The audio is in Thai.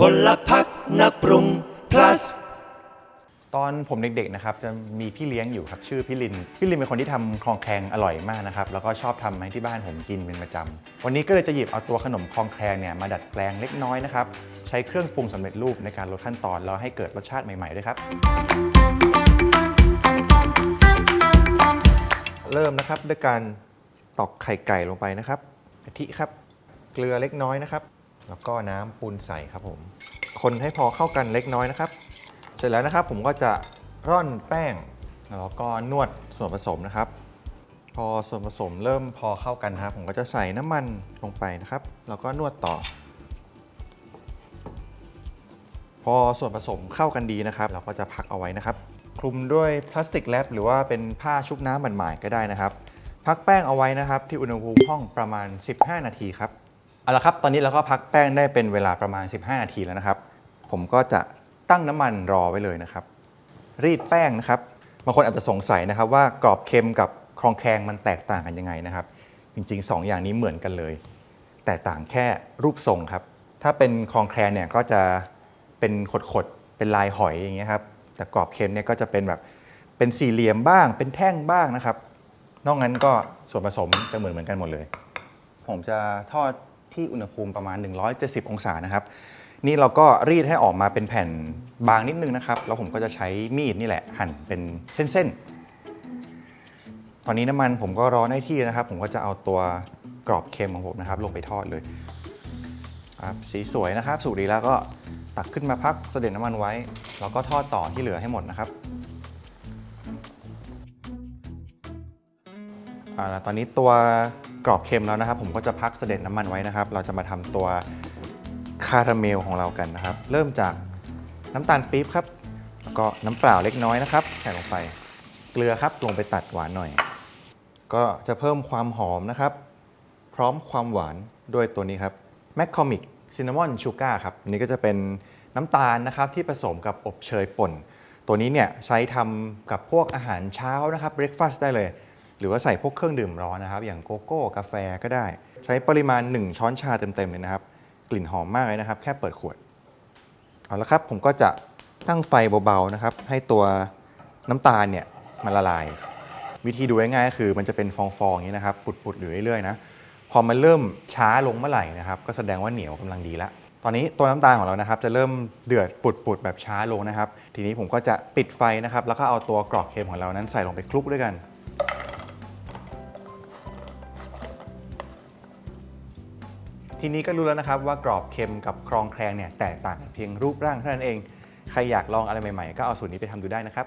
พลพักนักปรุง plus ตอนผมเด็กๆนะครับจะมีพี่เลี้ยงอยู่ครับชื่อพี่ลิน พี่ลินเป็นคนที่ทำคลองแคงอร่อยมากนะครับแล้วก็ชอบทำให้ที่บ้านผมกินเป็นประจำวันนี้ก็เลยจะหยิบเอาตัวขนมคลองแคงเนี่ยมาดัดแปลงเล็กน้อยนะครับใช้เครื่องปรุงสำเร็จรูปในการลดขั้นตอนแล้วให้เกิดรสชาติใหม่ๆด้วยครับ เริ่มนะครับด้วยการตอกไข่ไก่ลงไปนะครับกะทิครับ เกลือเล็กน้อยนะครับ แล้วก็น้ำปูนใส่ครับผม คนให้พอเข้ากันเล็กน้อยนะครับ เสร็จแล้วนะครับผมก็จะร่อนแป้ง แล้วก็นวดส่วนผสมนะครับ พอส่วนผสมเริ่มพอเข้ากันครับ ผมก็จะใส่น้ำมันลงไปนะครับ แล้วก็นวดต่อ พอส่วนผสมเข้ากันดีนะครับ เราก็จะพักเอาไว้นะครับ คลุมด้วยพลาสติกแรปหรือว่าเป็นผ้าชุบน้ำหมาดๆก็ได้นะครับ พักแป้งเอาไว้นะครับ ที่อุณหภูมิห้องประมาณ 15 นาทีครับ เอาละครับ ตอนนี้เราก็พักแป้งได้เป็นเวลาประมาณ 15 นาทีแล้วนะครับ ผมก็จะตั้งน้ำมันรอไว้เลยนะครับ รีดแป้งนะครับ บางคนอาจจะสงสัยนะครับว่ากรอบเค็มกับคลองแคงมันแตกต่างกันยังไงนะครับ จริง ๆ 2 อย่างนี้เหมือนกันเลย แต่ต่างแค่รูปทรงครับ ถ้าเป็นคลองแคลนเนี่ยก็จะเป็นขดๆ เป็นลายหอยอย่างเงี้ยครับ แต่กรอบเค็มเนี่ยก็จะเป็นแบบเป็นสี่เหลี่ยมบ้าง เป็นแท่งบ้างนะครับ นอกนั้นก็ส่วนผสมจะเหมือนเหมือนกันหมดเลย ผมจะทอด ที่อุณหภูมิประมาณ 170 องศานะครับ นี่เราก็รีดให้ออกมาเป็นแผ่นบางนิดนึงนะครับ แล้วผมก็จะใช้มีดนี่แหละ หั่นเป็นเส้นๆ ตอนนี้น้ำมันผมก็ร้อนได้ที่นะครับ ผมก็จะเอาตัวกรอบเค็มของผมนะครับ ลงไปทอดเลยครับสีสวยนะครับ สุกดีแล้วก็ตักขึ้นมาพักเสด็จน้ำมันไว้ แล้วก็ทอดต่อที่เหลือให้หมดนะครับเอาตอนนี้ตัว กรอบเค็มแล้วนะครับ ผมก็จะพักเสด็จน้ำมันไว้นะครับ เราจะมาทำตัวคาราเมลของเรากันนะครับ เริ่มจากน้ำตาลปี๊บครับ แล้วก็น้ำเปล่าเล็กน้อยนะครับใส่ลงไป เกลือครับลงไปตัดหวานหน่อย ก็จะเพิ่มความหอมนะครับ พร้อมความหวานด้วยตัวนี้ครับ m c c o m i c Cinnamon Sugar ครับอันนี้ก็จะเป็นน้ำตาลนะครับที่ผสมกับอบเชยป่น ตัวนี้เนี่ยใช้ทำกับพวกอาหารเช้านะครับ breakfast ได้เลย หรือว่าใส่พวกเครื่องดื่มร้อนนะครับ อย่างโกโก้กาแฟก็ได้ ใช้ปริมาณ 1 ช้อนชาเต็มๆเลยนะครับ กลิ่นหอมมากเลยนะครับ แค่เปิดขวด เอาละครับ ผมก็จะตั้งไฟเบาๆนะครับ ให้ตัวน้ำตาลเนี่ยมันละลาย วิธีดูง่ายๆก็คือมันจะเป็นฟองๆอย่างนี้นะครับ ปุดๆอยู่เรื่อยๆนะ พอมันเริ่มช้าลงเมื่อไหร่นะครับ ก็แสดงว่าเหนียวกำลังดีแล้วตอนนี้ตัวน้ำตาลของเรานะครับจะเริ่มเดือดปุดๆแบบช้าลงนะครับ ทีนี้ผมก็จะปิดไฟนะครับ แล้วก็เอาตัวกรอกเค็มของเรานั้นใส่ลงไปคลุกด้วยกัน ทีนี้ก็รู้แล้วนะครับว่ากรอบเค็มกับครองแคลงเนี่ยแตกต่างเพียงรูปร่างเท่านั้นเอง ใครอยากลองอะไรใหม่ๆ ก็เอาสูตรนี้ไปทำดูได้นะครับ